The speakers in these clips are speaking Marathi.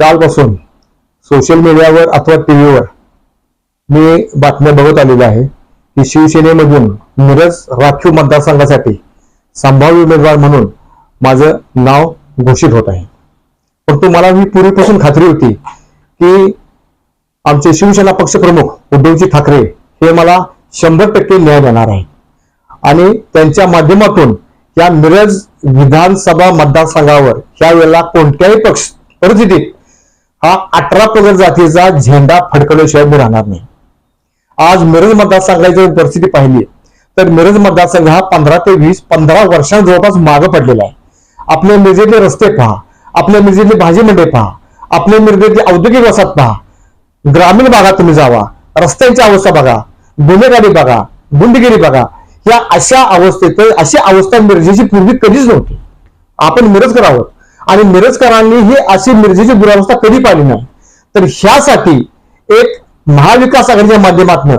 कालपासून सोशल मीडियावर अथवा टीव्हीवर मी बातम्या बघत आलेल्या आहे की शिवसेनेमधून मिरज राखीव मतदारसंघासाठी संभाव्य उमेदवार म्हणून माझं नाव घोषित होत आहे. परंतु मला ही पूर्वीपासून खात्री होती की आमचे शिवसेना पक्षप्रमुख उद्धवजी ठाकरे हे मला शंभर टक्के न्याय देणार आहे आणि त्यांच्या माध्यमातून या मिरज विधानसभा मतदारसंघावर ह्या वेळेला कोणत्याही पक्ष परिस्थितीत हा अठरा पगड जातीचा झेंडा फडकवल्याशिवाय मी राहणार नाही. आज मिरज मतदारसंघाची जर परिस्थिती पाहिली तर मिरज मतदारसंघ हा पंधरा ते वीस पंधरा वर्षां जवळपास मागं पडलेला आहे. आपल्या मिरजेतले रस्ते पहा आपल्या मिरजेतले भाजी मंडई पहा आपल्या मिरजेतली औद्योगिक वसाहत पहा. ग्रामीण भागात तुम्ही जावा रस्त्यांची अवस्था बघा गुन्हेगारी बघा गुंडगिरी बघा. या अशा अवस्थेत अशी अवस्था मिरजेची पूर्वी कधीच नव्हती. आपण मिरजकर आहोत आणि मिरजकरांनी ही अशी मिरजेची दुरावस्था कधी पाहिली नाही. तर ह्यासाठी एक महाविकास आघाडीच्या माध्यमातून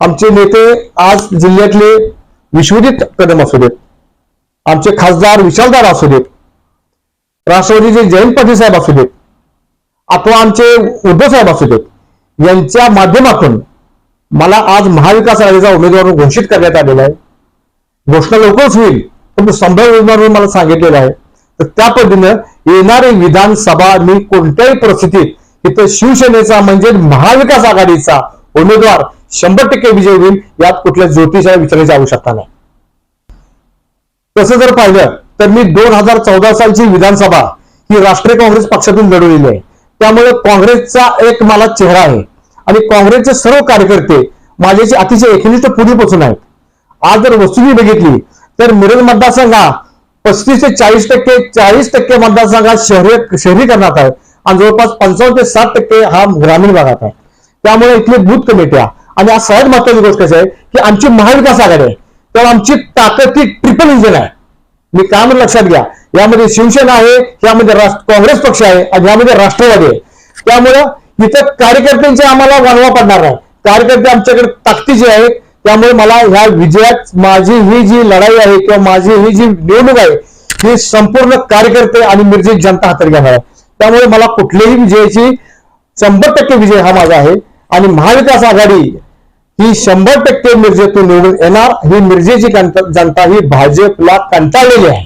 आमचे नेते आज जिल्ह्यातले विश्वजित कदम असू देत आमचे खासदार विशालदार असू देत राष्ट्रवादीचे जयंत पाटील साहेब असू देत अथवा आमचे उद्धव साहेब असू देत यांच्या माध्यमातून मला आज महाविकास आघाडीचा उमेदवार घोषित करण्यात आलेला आहे. घोषणा लवकरच होईल पण संभाव्य उमेदवार म्हणून मला सांगितलेलं आहे. तर त्या पद्धतीनं येणारी विधानसभा मी कोणत्याही परिस्थितीत इथं शिवसेनेचा म्हणजे महाविकास आघाडीचा उमेदवार शंभर टक्के विजय होईल यात कुठल्या ज्योतिषाला विचारायची आवश्यकता नाही. तसं जर पाहिलं तर मी दोन हजार चौदा सालची विधानसभा ही राष्ट्रीय काँग्रेस पक्षातून लढवलेली आहे. त्यामुळे काँग्रेसचा एक मला चेहरा आहे. आणि काँग्रेसचे सर्व कार्यकर्ते माझ्याशी अतिशय एकनिष्ठ पूर्वीपासून आहेत. आज जर वस्तू बघितली तर मिरज मतदारसंघ हा पस्तीस ते चाळीस टक्के चाळीस टक्के मतदारसंघात शहरी शहरीकरणात आहे. आणि जवळपास पंचावन्न ते साठ टक्के हा ग्रामीण भागात आहे. त्यामुळे इथले बूथ कमिट्या आणि आज सगळ्यात महत्वाची गोष्ट कशी आहे की आमची महाविकास आघाडी आहे. तेव्हा आमची ताकद ट्रिपल इंजिन आहे. मी काय लक्षात घ्या. यामध्ये शिवसेना आहे यामध्ये राष्ट्र- काँग्रेस पक्ष आहे आणि यामध्ये राष्ट्रवादी आहे. त्यामुळं इथं कार्यकर्त्यांचे आम्हाला वाढवा पडणार नाही. कार्यकर्ते आमच्याकडे ताकदीचे आहेत. त्यामुळे मला ह्या विजयात माझी ही जी लढाई आहे किंवा माझी ही जी निवडणूक आहे ही संपूर्ण कार्यकर्ते आणि मिरजेत जनता हातात घेणार आहे. त्यामुळे मला कुठल्याही विजयाची शंभर टक्के विजय हा माझा आहे. आणि महाविकास आघाडी ही शंभर टक्के मिरजेतून निवडून येणार. ही मिरजेची जनता ही भाजपला कंटाळलेली आहे.